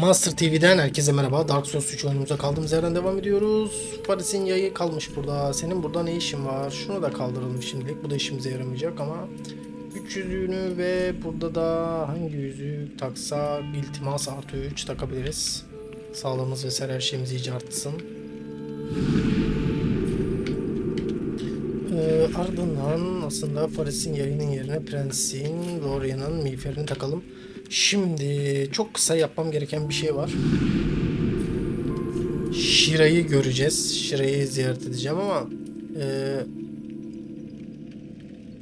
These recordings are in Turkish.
Master TV'den herkese merhaba. Dark Souls 3 oyunumuza kaldığımız yerden devam ediyoruz. Paris'in yayı kalmış burada. Senin burada ne işin var? Şunu da kaldıralım şimdilik. Bu da işimize yaramayacak ama 3 yüzüğünü ve burada da hangi yüzük taksa iltimas artı 3 takabiliriz. Sağlığımız vesaire her şeyimiz iyice artsın. Ee, ardından aslında Paris'in yayının yerine Prens'in, Loria'nın miğferini takalım. Şimdi çok kısa yapmam gereken bir şey var. Shira'yı göreceğiz. Shira'yı ziyaret edeceğim ama e,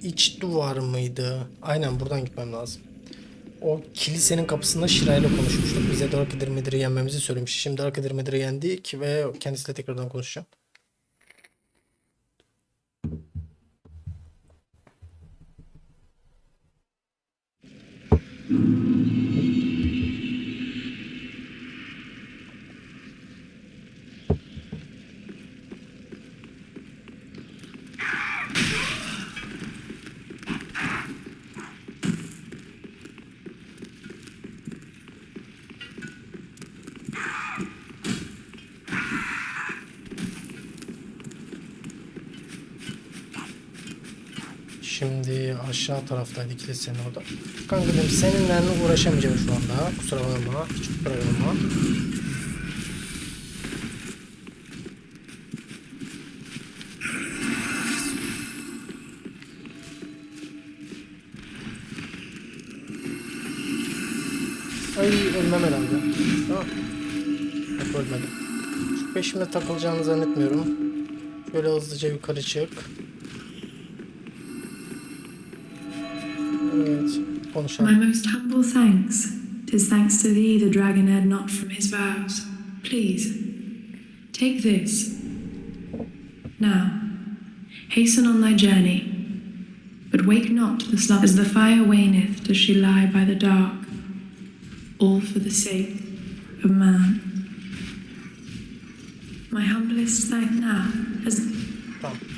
iç duvar mıydı? Aynen buradan gitmem lazım. O kilisenin kapısında Shira ile konuşmuştuk. Bize Dark Edir Medir'i yenmemizi söylemişti. Şimdi Dark Edir Medir'i yendik ve kendisiyle tekrardan konuşacağım. Şimdi aşağı taraftaydı kilisenin orada. Kanka dedim seninle uğraşamayacağım şu anda. Kusura bakma. Hiç kusura bakma. Ay ölmem herhalde. Tamam. Yok ölmedim. Şu peşime takılacağını zannetmiyorum. Şöyle hızlıca yukarı çık. My most humble thanks. Tis thanks to thee the dragon erred not from his vows. Please, take this. Now, hasten on thy journey. But wake not the slumber as the fire waneth does she lie by the dark. All for the sake of man. My humblest thank now as Tamam.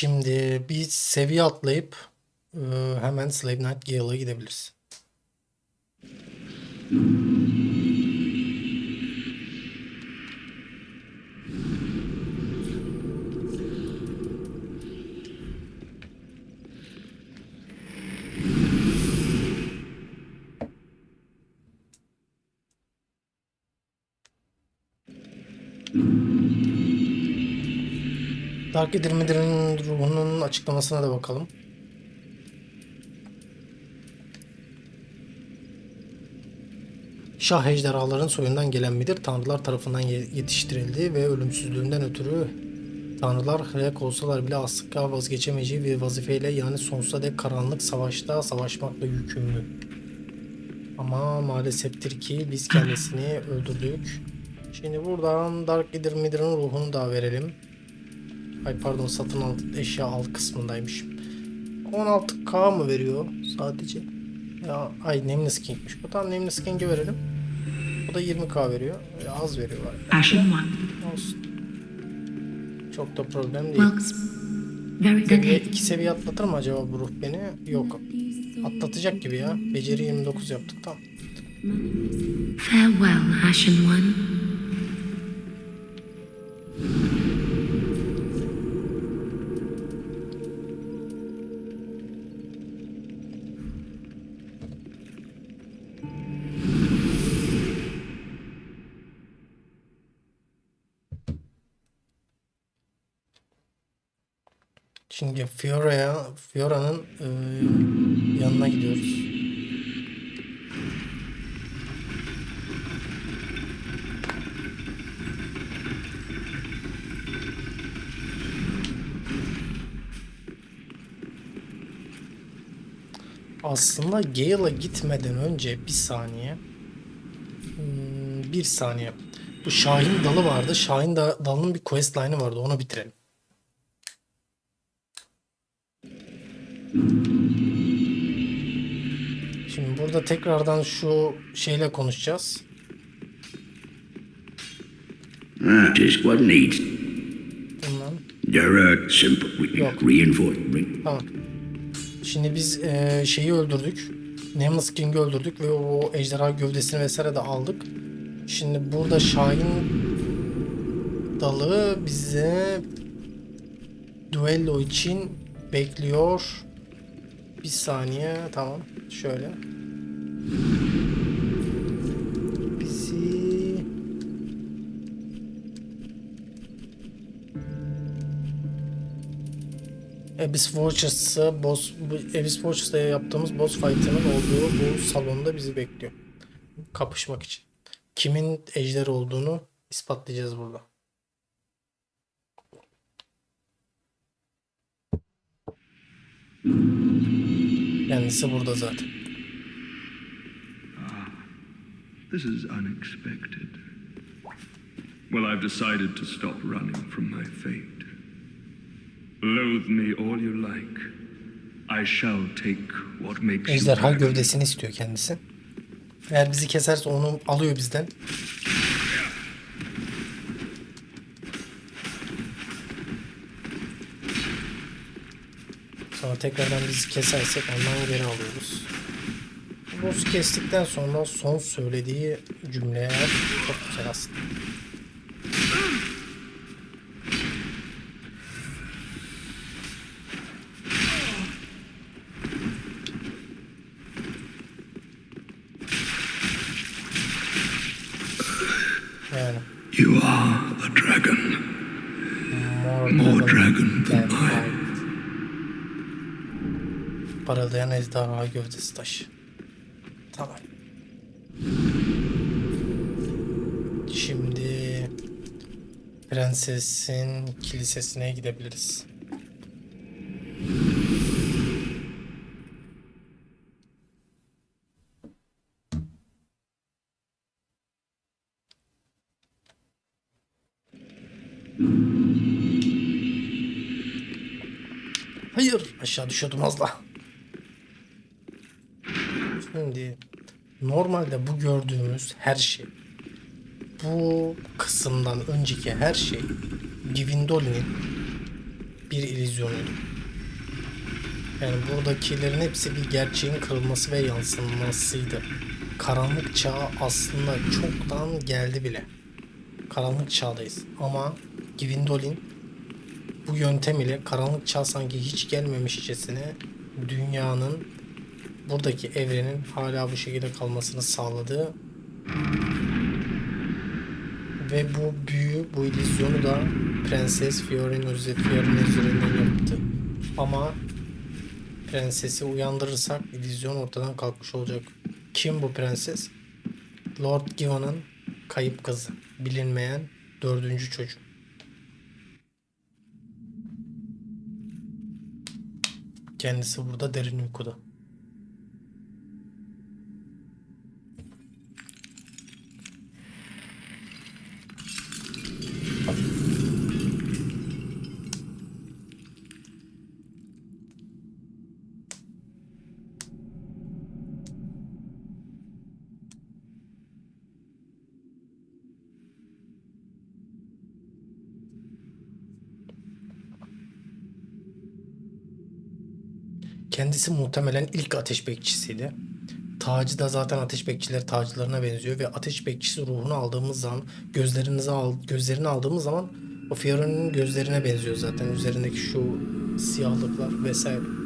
Şimdi bir seviye atlayıp e, hemen Slave Knight Gale'a gidebiliriz. Dark Edir Midir'in ruhunun açıklamasına da bakalım. Şah ejderhaların soyundan gelen midir tanrılar tarafından ye- yetiştirildi ve ölümsüzlüğünden ötürü tanrılar hıyak olsalar bile asla vazgeçemeyeceği bir vazifeyle yani sonsuza dek karanlık savaşta savaşmakla yükümlü. Ama maaleseftir ki biz kendisini öldürdük. Şimdi buradan Dark Edir Midir'in ruhunu da verelim. Ay pardon satın al eşya al kısmındaymış. 16k mı veriyor sadece? Ya ay Nameless King'miş. Bu tam Nameless King'e verelim. Bu da 20k veriyor. E, az veriyorlar. Olsun. Çok da problem değil. Seviye, iki seviye atlatır mı acaba bu ruh beni? Yok. Atlatacak gibi ya. Beceri 29 yaptık tamam. Farewell, Ashen One. Fiora'ya, Fiora'nın e, yanına gidiyoruz. Aslında Gale'a gitmeden önce bir saniye Hmm, bir saniye. Bu Şahin dalı vardı. Şahin da, dalının bir quest line'ı vardı. Onu bitirelim. Burada tekrardan şu şeyle konuşacağız. That is what needs. Bundan. There are simple Yok. reinforcement. Tamam. Şimdi biz eee, şeyi öldürdük. Nameless King'i öldürdük ve o ejderha gövdesini vesaire de aldık. Şimdi burada Şahin dalı bize duello için bekliyor. Bir saniye tamam şöyle. Abyss Fortress'ı boss, Abyss Fortress'ta yaptığımız boss fight'ının olduğu bu salonda bizi bekliyor. Kapışmak için. Kimin ejder olduğunu ispatlayacağız burada. Kendisi burada zaten. This is unexpected. Well, I've decided to stop running from my fate. Loathe me all you like. I shall take what makes you Ejderha happy. gövdesini istiyor kendisi. Eğer bizi keserse onu alıyor bizden. Sonra tekrardan bizi kesersek ondan geri alıyoruz. Bu boss'u kestikten sonra son söylediği cümleler çok güzel aslında. Yani You are a dragon. More, More dragon than than I. light. Parıldayan ejderha gövdesi taşı. Tamam. Şimdi prensesin kilisesine gidebiliriz. Hayır aşağı düşüyordum az daha. Şimdi normalde bu gördüğümüz her şey bu kısımdan önceki her şey Givindoli'nin bir illüzyonuydu. Yani buradakilerin hepsi bir gerçeğin kırılması ve yansınmasıydı. Karanlık çağ aslında çoktan geldi bile. Karanlık çağdayız ama Givindolin bu yöntem ile karanlık çağ sanki hiç gelmemişçesine dünyanın buradaki evrenin hala bu şekilde kalmasını sağladı. Ve bu büyü, bu illüzyonu da Prenses Fiore'nin Fiore'nin üzerinden yaptı. Ama prensesi uyandırırsak illüzyon ortadan kalkmış olacak. Kim bu prenses? Lord Givan'ın kayıp kızı. Bilinmeyen dördüncü çocuk. Kendisi burada derin uykuda. Kendisi muhtemelen ilk ateş bekçisiydi. Tacı da zaten ateş bekçileri tacılarına benziyor ve ateş bekçisi ruhunu aldığımız zaman gözlerinizi al, gözlerini aldığımız zaman o Fiore'nin gözlerine benziyor zaten üzerindeki şu siyahlıklar vesaire.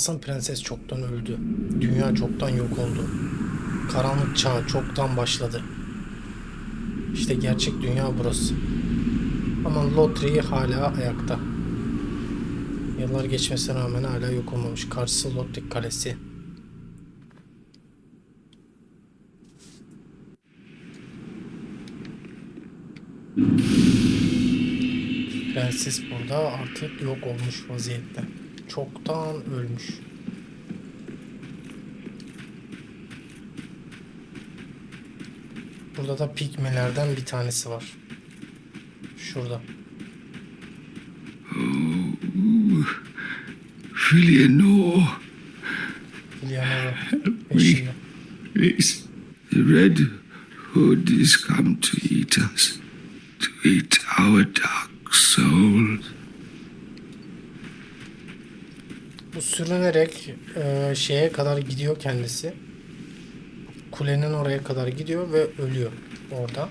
Aslan Prenses çoktan öldü. Dünya çoktan yok oldu. Karanlık çağ çoktan başladı. İşte gerçek dünya burası. Ama Lotri hala ayakta. Yıllar geçmesine rağmen hala yok olmamış. Karşısı Lotri Kalesi. Prenses burada artık yok olmuş vaziyette. Çoktan ölmüş. Burada da pigmelerden bir tanesi var. Şurada. Liana peşinde. please. The Red Hood is come to eat us, to eat our dark souls. Bu sürünerek e, şeye kadar gidiyor kendisi. Kulenin oraya kadar gidiyor ve ölüyor orada.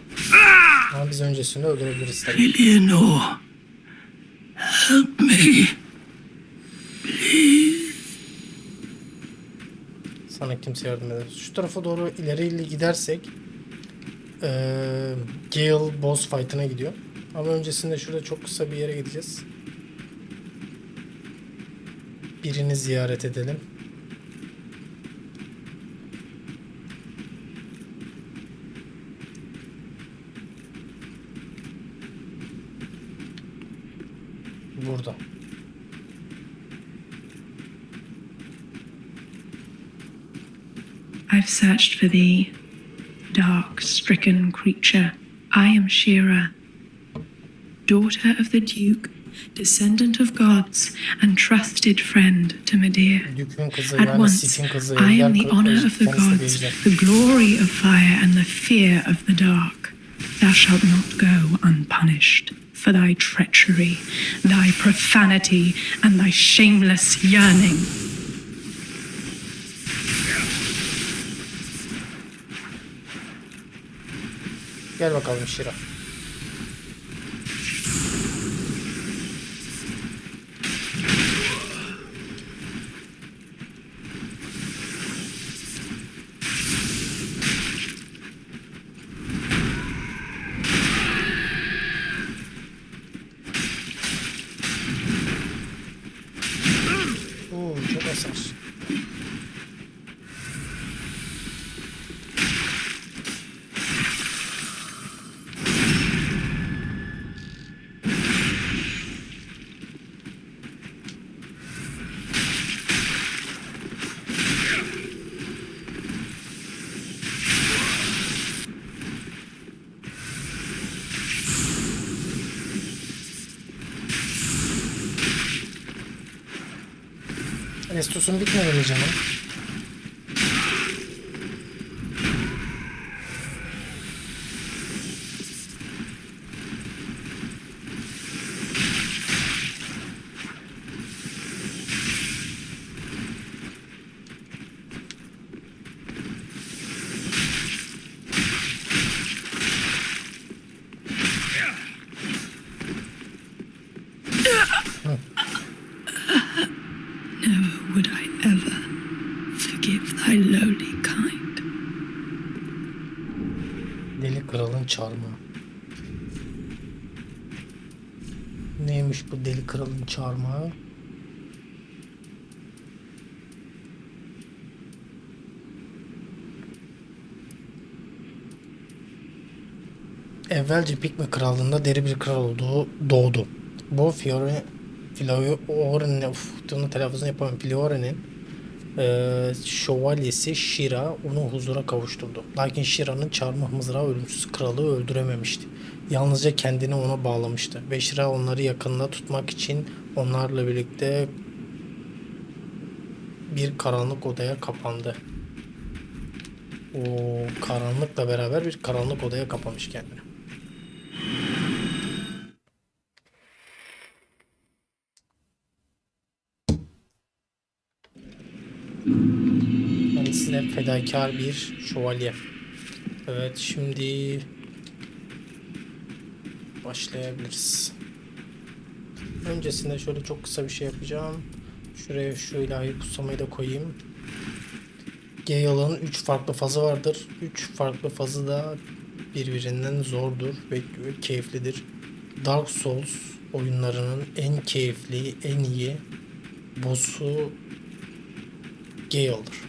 Ama biz öncesinde öldürebiliriz tabii. Filianor, help me. Sana kimse yardım eder. Şu tarafa doğru ileriyle gidersek eee Gale boss fight'ına gidiyor. Ama öncesinde şurada çok kısa bir yere gideceğiz. Birini ziyaret edelim. Burada. I've searched for thee, dark stricken creature. I am Shira, daughter of the Duke, descendant of gods, and trusted friend to Medea. At once, I am the honor of the gods, the glory of fire, and the fear of the dark. Thou shalt not go unpunished for thy treachery, thy profanity, and thy shameless yearning. Gel bakalım Şira. Restosun bitmedi canım? Never would I ever forgive thy lowly kind. Deli kralın çarmıha. Neymiş bu deli kralın çarmıha? Evvelce Pikmi krallığında deri bir kral olduğu doğdu. Bu Fiore Fiore bunu telaffuzunu yapamam. Fiore'nin eee, şövalyesi Shira onu huzura kavuşturdu. Lakin Shira'nın çarmıh mızrağı ölümsüz kralı öldürememişti. Yalnızca kendini ona bağlamıştı. Ve Shira onları yakınında tutmak için onlarla birlikte bir karanlık odaya kapandı. O karanlıkla beraber bir karanlık odaya kapamış kendini. Kendisi de fedakar bir şövalye. Evet şimdi başlayabiliriz. Öncesinde şöyle çok kısa bir şey yapacağım. Şuraya şu ilahi kutsamayı da koyayım. Gale'ın 3 farklı fazı vardır. 3 farklı fazı da birbirinden zordur ve keyiflidir. Dark Souls oyunlarının en keyifli, en iyi boss'u Gale'dır.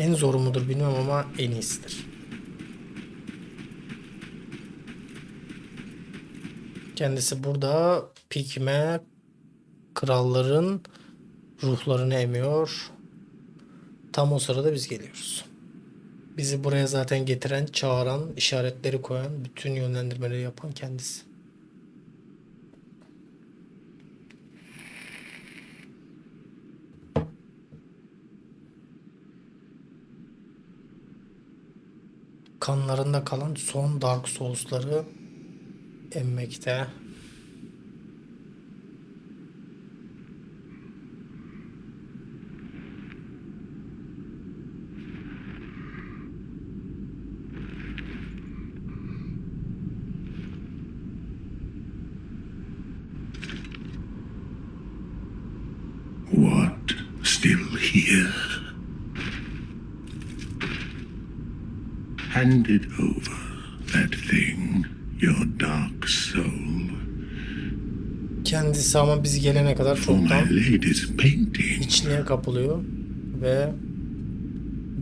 En zoru mudur bilmem ama en iyisidir. Kendisi burada Pikme kralların ruhlarını emiyor. Tam o sırada biz geliyoruz. Bizi buraya zaten getiren, çağıran, işaretleri koyan, bütün yönlendirmeleri yapan kendisi. Kanlarında kalan son Dark Souls'ları emmekte. Hand it over, that thing, your dark soul, Kendisi ama biz gelene kadar çoktan içliğe kapılıyor ve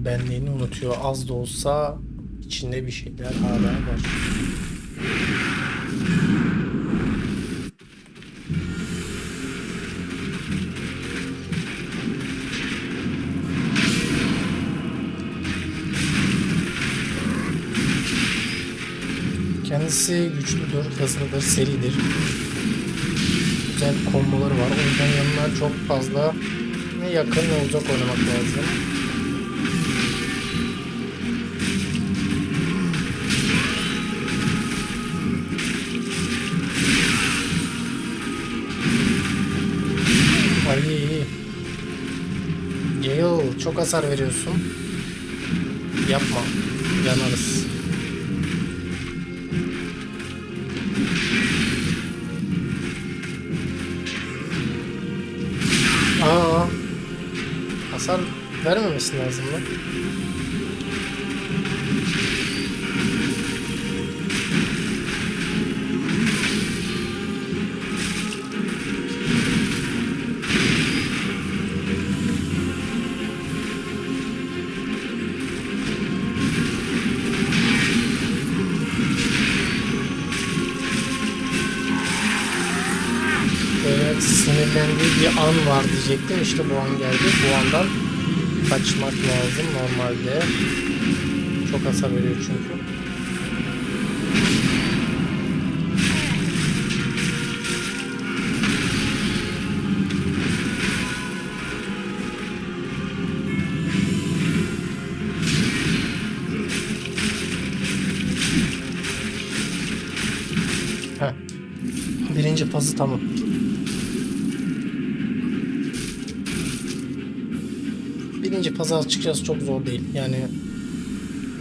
benliğini unutuyor. Az da olsa içinde bir şeyler hala var. Kendisi güçlüdür, hızlıdır, seridir. Güzel komboları var. O yüzden yanına çok fazla ne yakın ne uzak oynamak lazım. Ay. Gale çok hasar veriyorsun. Yapma. Yanarız. Hasar vermemesi lazım lan. Sinirlendiği bir an var diyecektim. İşte bu an geldi. Bu andan kaçmak lazım normalde. Çok hasar veriyor çünkü. Heh. Birinci pazı tamam. Pazı açıkçası çok zor değil. Yani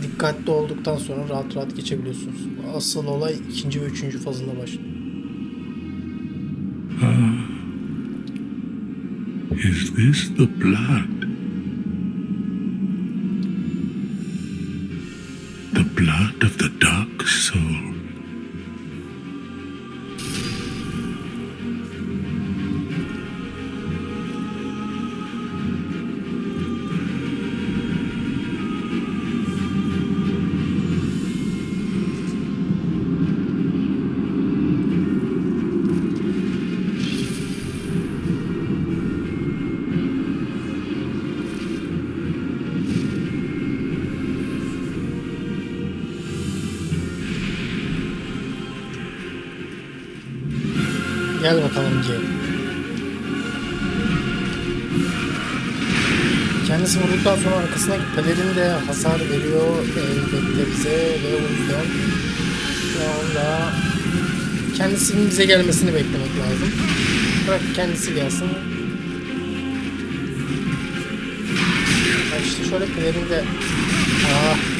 dikkatli olduktan sonra rahat rahat geçebiliyorsunuz. Asıl olay ikinci ve üçüncü fazında başlıyor. Is this the blood? Gel bakalım Gale. Kendisi vurduktan sonra arkasındaki pelerin de hasar veriyor elbette bize ve o şu anda kendisinin bize gelmesini beklemek lazım. Bırak kendisi gelsin. Ha işte şöyle pelerin de ah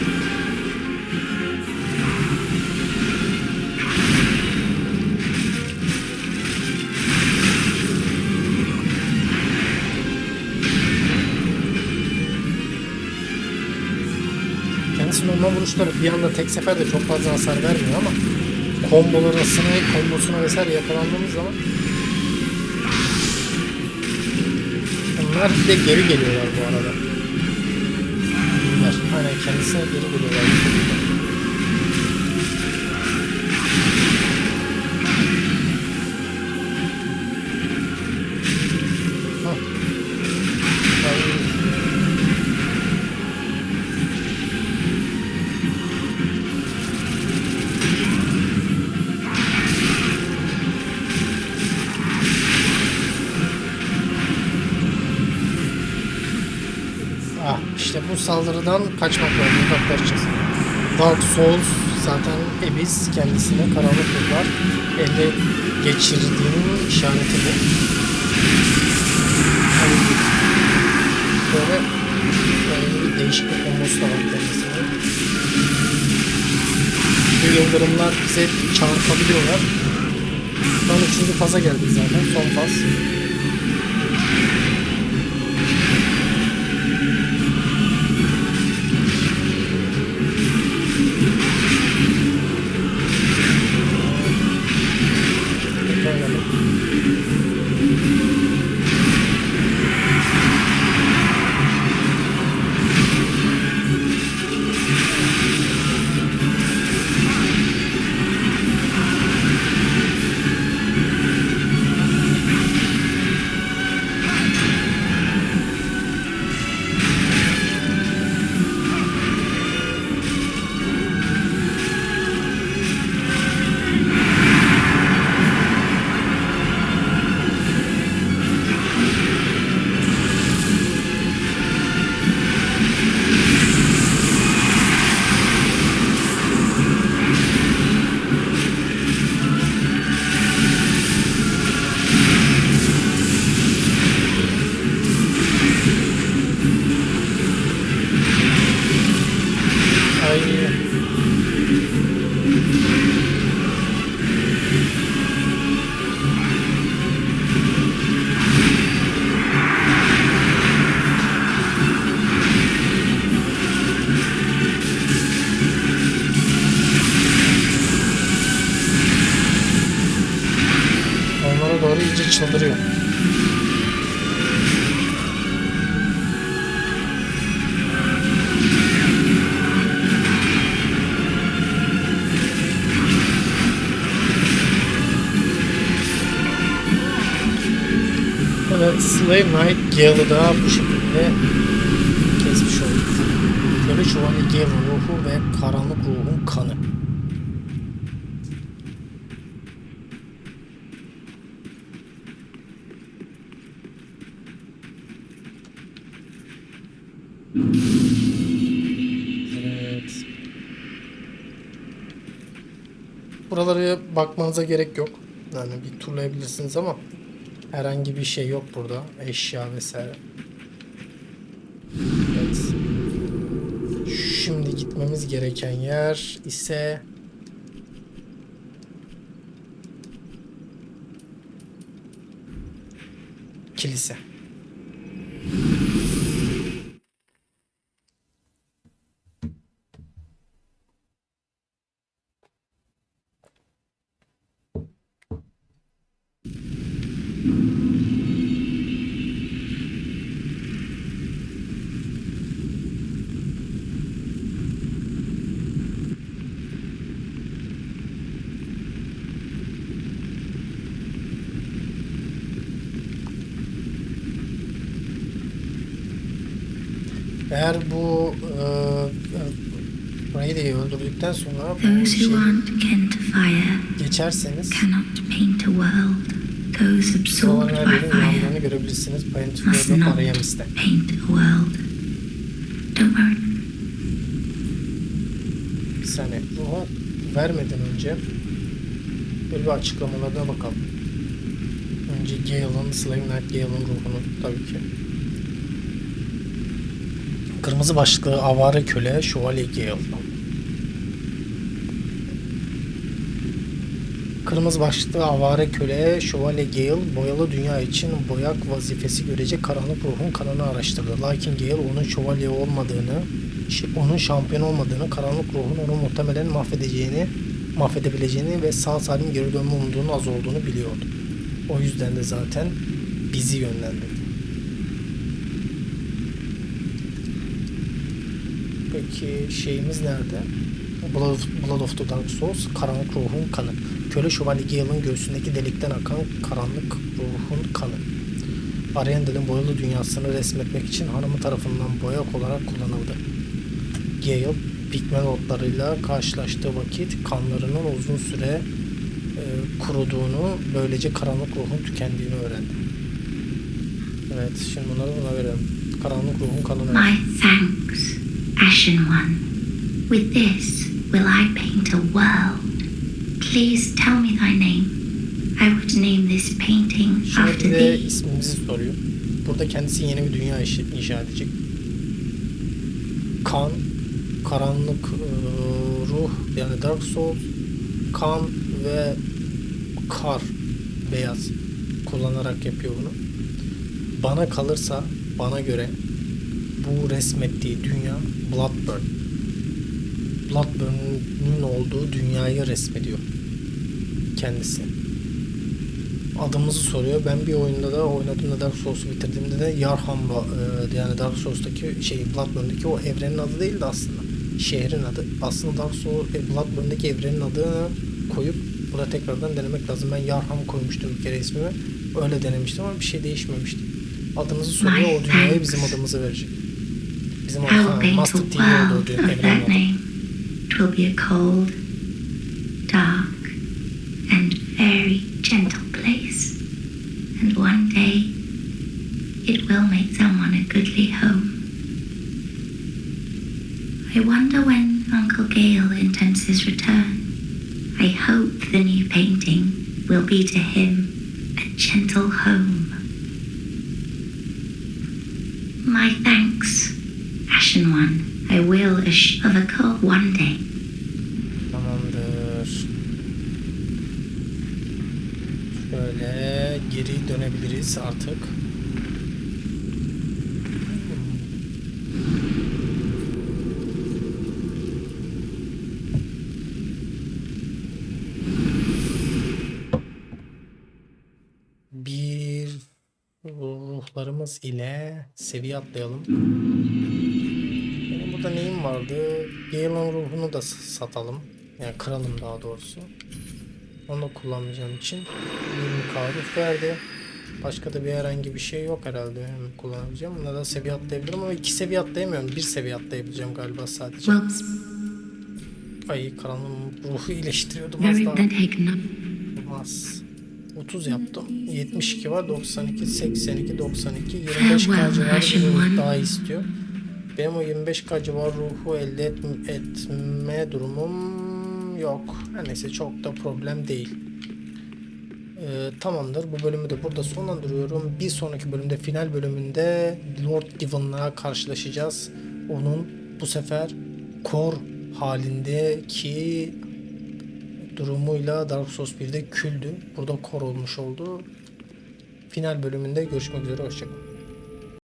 Normal vuruşları bir anda tek seferde çok fazla hasar vermiyor ama kombolarısını, kombosuna vesaire yakalandığımız zaman Bunlar bir de geri geliyorlar bu arada. Aynen kendisine geri geliyorlar. Bu saldırıdan kaçmak lazım. Uzaklaşacağız. Dark Souls zaten Abyss kendisine karanlık yollar elde geçirdiğinin işareti bu. Hani böyle, böyle bir değişik bir kombosu da var kendisine. Bu yıldırımlar bize çarpabiliyorlar. Şu an üçüncü faza geldik zaten. Son faz. Çıldırıyor. Evet, Slave Knight Gale'ı da bu şekilde kesmiş olduk. Köle Şövalye Gale'ın ruhu ve karanlık ruhun bakmanıza gerek yok. Yani bir turlayabilirsiniz ama herhangi bir şey yok burada. Eşya vesaire. Evet. Şimdi gitmemiz gereken yer ise kilise. Eğer bu e, e, Brady'yi öldürdükten sonra bu Those şey who aren't kin to fire geçerseniz cannot paint a world. Those absorbed Buraların her by yerin fire yandığını görebilirsiniz. Paint must World'da not Parayamis'te. paint a world. Don't worry. Bir saniye. Ruhu vermeden önce böyle bir açıklamalarına bakalım. Önce Gale'ın, Slave Knight Gale'ın ruhunu tabii ki. Kırmızı başlıklı avare köle Şövalye Gale. Kırmızı başlıklı avare köle Şövalye Gale boyalı dünya için boyak vazifesi görecek karanlık ruhun kanını araştırdı. Lakin Gale onun şövalye olmadığını, onun şampiyon olmadığını, karanlık ruhun onu muhtemelen mahvedeceğini, mahvedebileceğini ve sağ salim geri dönme umudunun az olduğunu biliyordu. O yüzden de zaten bizi yönlendirdi. Peki şeyimiz nerede? Blood, Blood of the Dark Souls, karanlık ruhun kanı. Köle Şövalye Gale'ın göğsündeki delikten akan karanlık ruhun kanı. Ariandel'in boyalı dünyasını resmetmek için hanımı tarafından boyak olarak kullanıldı. Gale, pigmen otlarıyla karşılaştığı vakit kanlarının uzun süre e, kuruduğunu, böylece karanlık ruhun tükendiğini öğrendi. Evet, şimdi bunları buna verelim. Karanlık ruhun kanını. My thanks, Ashen One. With this will I paint a world. Please tell me thy name. I would name this painting Şimdi after de thee. ismimizi soruyor. Burada kendisi yeni bir dünya işi- inşa edecek. Kan, karanlık e, ruh yani Dark Souls, kan ve kar, beyaz kullanarak yapıyor bunu. Bana kalırsa, bana göre bu resmettiği dünya Bloodburn. Bloodburn'un olduğu dünyayı resmediyor kendisi adımızı soruyor. Ben bir oyunda da oynadığımda Dark Souls'u bitirdiğimde de Yarham'la e, yani Dark Souls'taki şey Bloodborne'daki o evrenin adı değildi aslında. Şehrin adı. Aslında Dark Souls e, Bloodborne'daki evrenin adını koyup burada tekrardan denemek lazım. Ben Yarham koymuştum bir kere ismimi. Öyle denemiştim ama bir şey değişmemişti. Adımızı soruyor. O dünyaya bizim adımızı verecek. Bizim adı, ha, Master T'nin olduğu evrenin adı. Will be a cold, dark, and very gentle place. And one day, it will make someone a goodly home. I wonder when Uncle Gale intends his return. I hope the new painting will be to him a gentle home. Assure of a call one day. Tamamdır. Şöyle geri dönebiliriz artık. Bir ruhlarımız ile seviye atlayalım. Benim burada neyim vardı? Gale'ın ruhunu da satalım. Yani kıralım daha doğrusu. Onu da kullanmayacağım için 20k ruh verdi. Başka da bir herhangi bir şey yok herhalde yani kullanabileceğim. Buna da seviye atlayabilirim ama iki seviye atlayamıyorum. Bir seviye atlayabileceğim galiba sadece. Ay karanlığın ruhu iyileştiriyordum az daha. then take no. Az. 30 yaptım. 72 var. 92, 82, 92, 25k Farewell, civarı bir Ashen ruh One. daha istiyor. Benim o 25k civarı ruhu elde et- etme durumum yok. Her neyse çok da problem değil. Ee, tamamdır. Bu bölümü de burada sonlandırıyorum. Bir sonraki bölümde final bölümünde Lord Given'la karşılaşacağız. Onun bu sefer kor halindeki durumuyla Dark Souls 1'de küldü. Burada kor olmuş oldu. Final bölümünde görüşmek üzere. Hoşçakalın.